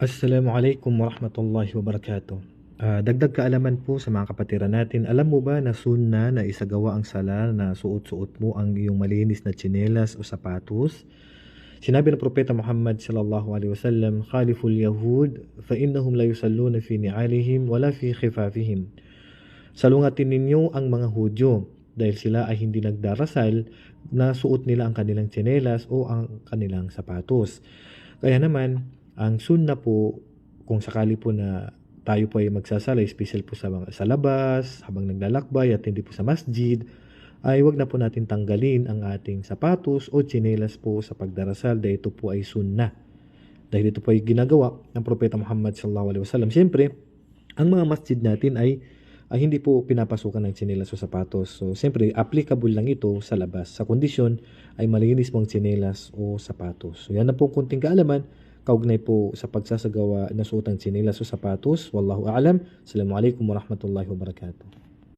Assalamualaikum warahmatullahi wabarakatuh. Ah, dagdag kaalaman po sa mga kapatiran natin. Alam mo ba na sunna na isagawa ang sala na suot-suot mo ang iyong malinis na tsinelas o sapatos? Sinabi ng Propeta Muhammad sallallahu alaihi wasallam, "Khaliful yahud fa innahum la yusalluna fi ni'alihim wala fi khifafihim." Salungatin ninyo ang mga Hudyo dahil sila ay hindi nagdarasal na suot nila ang kanilang tsinelas o ang kanilang sapatos. Kaya naman, ang sunna po, kung sakali po na tayo po ay magsasala, special po sa, mga, sa labas, habang naglalakbay at hindi po sa masjid, ay wag na po natin tanggalin ang ating sapatos o tsinelas po sa pagdarasal dahil ito po ay sunna. Dahil ito po ay ginagawa ng Propeta Muhammad sallallahu alaihi wasallam. Siyempre, ang mga masjid natin ay ay hindi po pinapasukan ng tsinelas o sapatos. So, siyempre, applicable lang ito sa labas. Sa kondisyon ay malinis mong tsinelas o sapatos. So, yan na po kunting kaalaman kaugnay po sa pagsasagawa na suotang tsinelas o sapatos. Wallahu a'lam. Assalamualaikum warahmatullahi wabarakatuh.